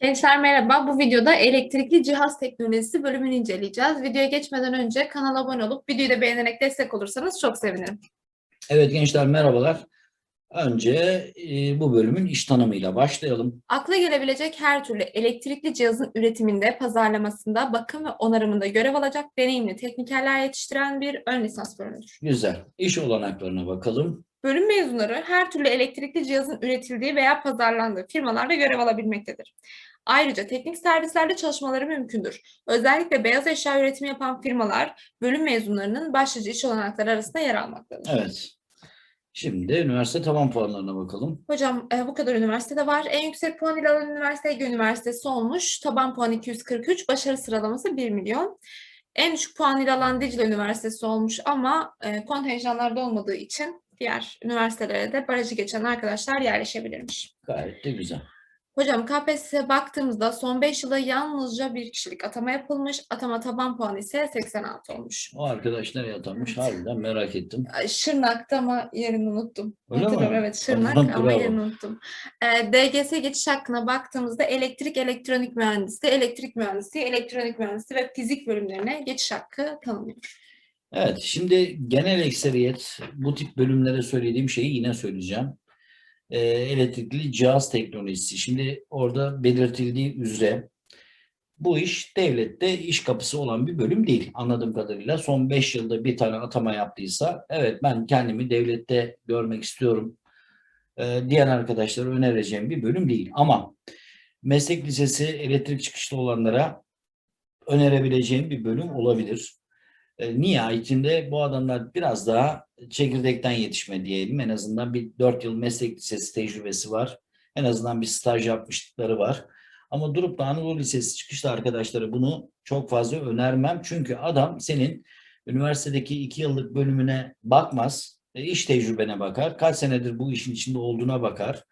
Gençler merhaba. Bu videoda elektrikli cihaz teknolojisi bölümünü inceleyeceğiz. Videoya geçmeden önce kanala abone olup videoyu da beğenerek destek olursanız çok sevinirim. Evet gençler merhabalar. Önce e, bu bölümün iş tanımıyla başlayalım. Akla gelebilecek her türlü elektrikli cihazın üretiminde, pazarlamasında, bakım ve onarımında görev alacak deneyimli teknikerler yetiştiren bir ön lisans bölümüdür. Güzel. İş olanaklarına bakalım. Bölüm mezunları her türlü elektrikli cihazın üretildiği veya pazarlandığı firmalarda görev alabilmektedir. Ayrıca teknik servislerde çalışmaları mümkündür. Özellikle beyaz eşya üretimi yapan firmalar bölüm mezunlarının başlıca iş olanakları arasında yer almaktadır. Evet. Şimdi üniversite taban puanlarına bakalım. Hocam e, bu kadar üniversitede var. En yüksek puan ile alan üniversite Ege Üniversitesi olmuş. Taban puan 243, başarı sıralaması 1 milyon. En düşük puan ile alan Dicle Üniversitesi olmuş ama e, kontenjanlarda olmadığı için diğer üniversitelere de barajı geçen arkadaşlar yerleşebilirmiş. Gayet de güzel. Hocam KPSS'ye baktığımızda son 5 yılda yalnızca bir kişilik atama yapılmış. Atama taban puanı ise 86 olmuş. O arkadaş nereye atanmış harbiden merak ettim. Şırnak'ta ama yerini unuttum. Öyle mi? Hatırlıyorum evet Şırnak Tamam, ama bravo. yerini unuttum. Ee, DGS geçiş hakkına baktığımızda elektrik, elektronik mühendisliği, elektrik mühendisliği, elektronik mühendisliği ve fizik bölümlerine geçiş hakkı tanınıyor. Evet şimdi genel ekseriyet bu tip bölümlere söylediğim şeyi yine söyleyeceğim. Ee, elektrikli cihaz teknolojisi. Şimdi orada belirtildiği üzere bu iş devlette iş kapısı olan bir bölüm değil anladığım kadarıyla. Son 5 yılda bir tane atama yaptıysa evet ben kendimi devlette görmek istiyorum e, diyen arkadaşlara önereceğim bir bölüm değil. Ama meslek lisesi elektrik çıkışlı olanlara önerebileceğim bir bölüm olabilir. E, nihayetinde bu adamlar biraz daha çekirdekten yetişme diyelim. En azından bir 4 yıl meslek lisesi tecrübesi var. En azından bir staj yapmışlıkları var. Ama durup da Anadolu Lisesi çıkışlı arkadaşlara bunu çok fazla önermem. Çünkü adam senin üniversitedeki 2 yıllık bölümüne bakmaz. E, iş tecrübene bakar. Kaç senedir bu işin içinde olduğuna bakar.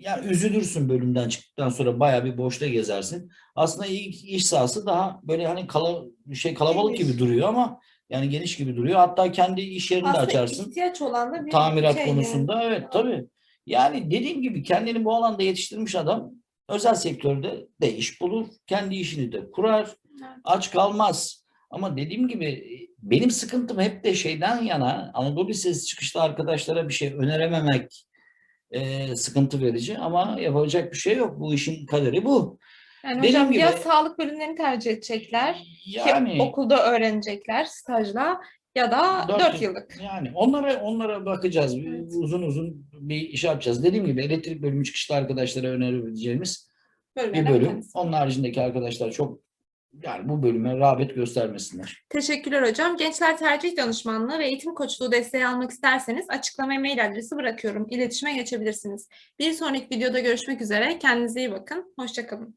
E, ya üzülürsün bölümden çıktıktan sonra bayağı bir boşta gezersin. Aslında ilk iş sahası daha böyle hani kala, şey kalabalık Geniş. gibi duruyor ama yani geniş gibi duruyor. Hatta kendi iş yerini de Aslında açarsın. ihtiyaç olan da bir Tamirat şey yani. konusunda evet tabii. Yani dediğim gibi kendini bu alanda yetiştirmiş adam özel sektörde de iş bulur. Kendi işini de kurar. Evet. Aç kalmaz. Ama dediğim gibi benim sıkıntım hep de şeyden yana Anadolu Lisesi çıkışlı arkadaşlara bir şey önerememek e, sıkıntı verici ama yapacak bir şey yok. Bu işin kaderi bu. Yani Dediğim hocam ya gibi- sağlık bölümlerini tercih edecekler Yani ki okulda öğrenecekler stajla ya da Dört 4 yıl. yıllık. Yani onlara onlara bakacağız. Bir- Evet. Uzun uzun bir iş yapacağız. Dediğim gibi elektrik bölümü çıkışlı arkadaşlara önerebileceğimiz bir bölümlerden bölüm. kendisi. Onun haricindeki arkadaşlar çok yani bu bölüme rağbet göstermesinler. Teşekkürler hocam. Gençler tercih danışmanlığı ve eğitim koçluğu desteği almak isterseniz açıklamaya mail adresi bırakıyorum. İletişime geçebilirsiniz. Bir sonraki videoda görüşmek üzere. Kendinize iyi bakın. Hoşçakalın.